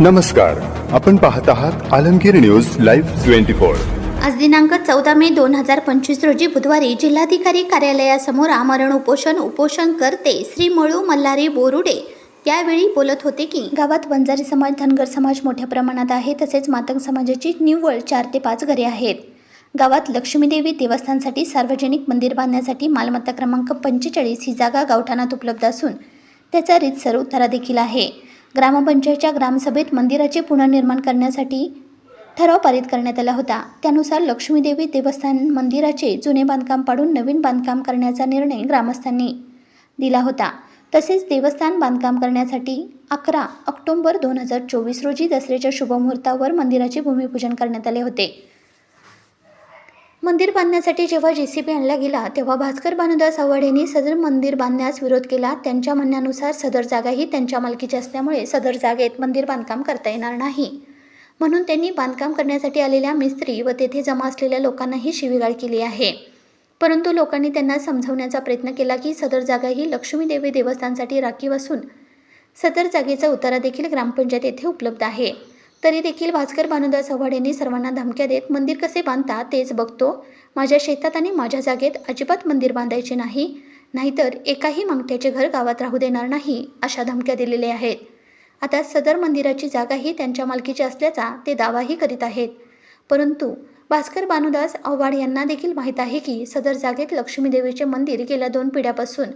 नमस्कार. आपण पाहत आहात Alamgir news live twenty four. आज दिनांक चौदा मे दोन हजार पंचवीस रोजी बुधवारी जिल्हाधिकारी कार्यालयासमोर आमरण उपोषण उपोषण करते श्री मळू मल्हारी बोरुडे यावेळी बोलत होते की गावात वंजारी समाज धनगर समाज मोठ्या प्रमाणात आहे तसेच मातंग समाजाची निव्वळ चार ते पाच घरे आहेत. गावात लक्ष्मीदेवी देवस्थानसाठी सार्वजनिक मंदिर बांधण्यासाठी मालमत्ता क्रमांक पंचेचाळीस ही जागा गावठाणात उपलब्ध असून त्याचा रीतसर उतारा देखील आहे. ग्रामपंचायतच्या ग्रामसभेत मंदिराचे पुनर्निर्माण करण्यासाठी ठराव पारित करण्यात आला होता. त्यानुसार लक्ष्मीदेवी देवस्थान मंदिराचे जुने बांधकाम पाडून नवीन बांधकाम करण्याचा निर्णय ग्रामस्थांनी दिला होता. तसेच देवस्थान बांधकाम करण्यासाठी अकरा ऑक्टोंबर दोन हजार चोवीस रोजी दसऱ्याच्या शुभमुहूर्तावर मंदिराचे भूमिपूजन करण्यात आले होते. मंदिर बांधण्यासाठी जेव्हा जे सी बी आणला गेला तेव्हा भास्कर भानुदास आव्हाड यांनी सदर मंदिर बांधण्यास विरोध केला. त्यांच्या म्हणण्यानुसार सदर जागा ही त्यांच्या मालकीची असल्यामुळे सदर जागेत मंदिर बांधकाम करता येणार नाही. म्हणून त्यांनी बांधकाम करण्यासाठी आलेल्या मिस्त्री व तेथे जमा असलेल्या लोकांनाही शिवीगाळ केली आहे. परंतु लोकांनी त्यांना समजवण्याचा प्रयत्न केला की सदर जागा ही लक्ष्मीदेवी देवस्थानसाठी राखीव असून सदर जागेचा उतारा देखील ग्रामपंचायत येथे उपलब्ध आहे. तरी देखील भास्कर भानुदास चव्हाड यांनी सर्वांना धमक्या देत मंदिर कसे बांधता तेच बघतो. माझ्या शेतात आणि माझ्या जागेत अजिबात मंदिर बांधायचे नाही. नाहीतर एकाही मंगठ्याचे घर गावात राहू देणार नाही अशा धमक्या दिलेल्या आहेत. आता सदर मंदिराची जागाही त्यांच्या मालकीची असल्याचा ते दावाही करीत आहेत. परंतु भास्कर बानुदास आव्हाड यांना देखील माहीत आहे की सदर जागेत लक्ष्मीदेवीचे मंदिर गेल्या दोन पिढ्यापासून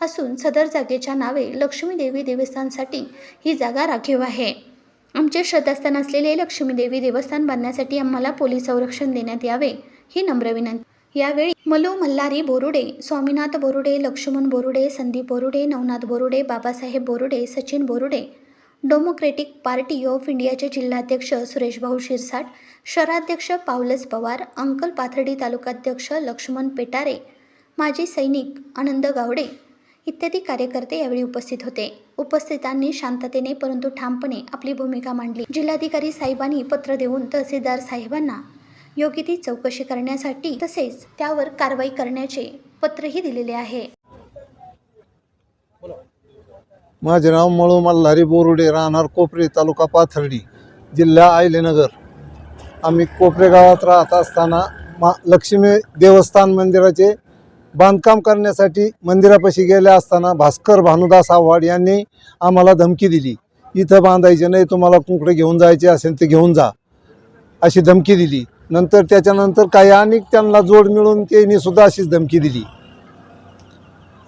असून सदर जागेच्या नावे लक्ष्मीदेवी देवस्थानसाठी ही जागा राखीव आहे. आमचे श्रद्धास्थान असलेले लक्ष्मीदेवी देवस्थान बांधण्यासाठी आम्हाला पोलीस संरक्षण देण्यात यावे ही नम्र विनंती. यावेळी Malu Malhari Borude Swaminath Borude Laxman Borude Sandeep Borude Navnath Borude Babasaheb Borude Sachin Borude democratic party of इंडियाचे जिल्हाध्यक्ष सुरेशभाऊ शिरसाट शहराध्यक्ष पावलस पवार अंकल पाथर्डी तालुकाध्यक्ष लक्ष्मण पेटारे माजी सैनिक आनंद गावडे इत्यादी कार्यकर्ते यावेळी उपस्थित होते. उपस्थितांनी शांततेने परंतु ठामपणे आपली भूमिका मांडली. जिल्हाधिकारी साहेबांनी पत्र देऊन तहसीलदार साहेबांना योग्य ती चौकशी करण्यासाठी तसेच त्यावर कारवाई करण्याचे पत्रही दिलेले आहे. माझे नाव मळू मल्हारी बोरुडे राहणार कोपरे तालुका पाथर्डी जिल्हा आयलेनगर. आम्ही कोपरे गावात राहत असताना मा लक्ष्मी देवस्थान मंदिराचे बांधकाम करण्यासाठी मंदिरापाशी गेले असताना भास्कर भानुदास आव्हाड यांनी आम्हाला धमकी दिली. इथं बांधायचे नाही तुम्हाला कुंकडे घेऊन जायचे असेल ते घेऊन जा अशी धमकी दिली. नंतर त्याच्यानंतर काही अनेक त्यांना जोड मिळून त्यांनी सुद्धा अशीच धमकी दिली.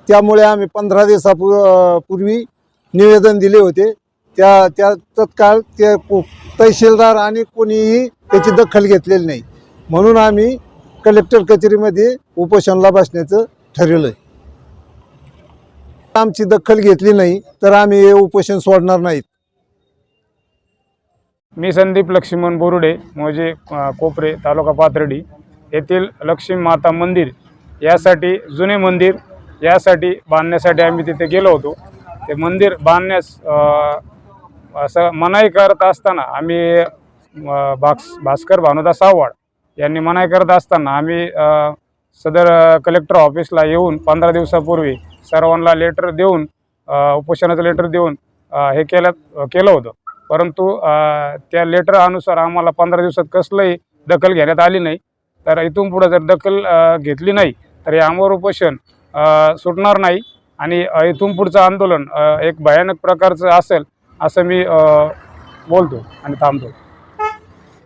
त्यामुळे आम्ही पंधरा दिवसापूर्वी निवेदन दिले होते. त्या त्या तत्काळ ते तहसीलदार आणि कोणीही त्याची दखल घेतलेली नाही. म्हणून आम्ही कलेक्टर कचेरीमध्ये उपोषणला बसण्याचं ठरवलं आहे आमची दखल घेतली नाही तर आम्ही हे उपोषण सोडणार नाहीत. मी संदीप लक्ष्मण बोरुडे मोजे कोपरे तालुका पाथर्डी येथील लक्ष्मी माता मंदिर यासाठी जुने मंदिर यासाठी बांधण्यासाठी आम्ही तिथे गेलो होतो. ते मंदिर बांधण्यास असं मनाई करत असताना आम्ही भाक्स भास्कर भानुदास आव्हाड यांनी मनाई करत असताना आम्ही सदर कलेक्टर ऑफिसला येऊन पंधरा दिवसापूर्वी सर्वांना लेटर देऊन उपोषणाचं लेटर देऊन हे केलं केलं होतं. परंतु त्या लेटर अनुसार आम्हाला पंधरा दिवसात कसलंही दखल घेण्यात आली नाही. तर इथून पुढं जर दखल घेतली नाही तर हे आमवर उपोषण सुटणार नाही. आणि इथून पुढचं आंदोलन एक भयानक प्रकारचं असेल असं मी बोलतो आणि थांबतो.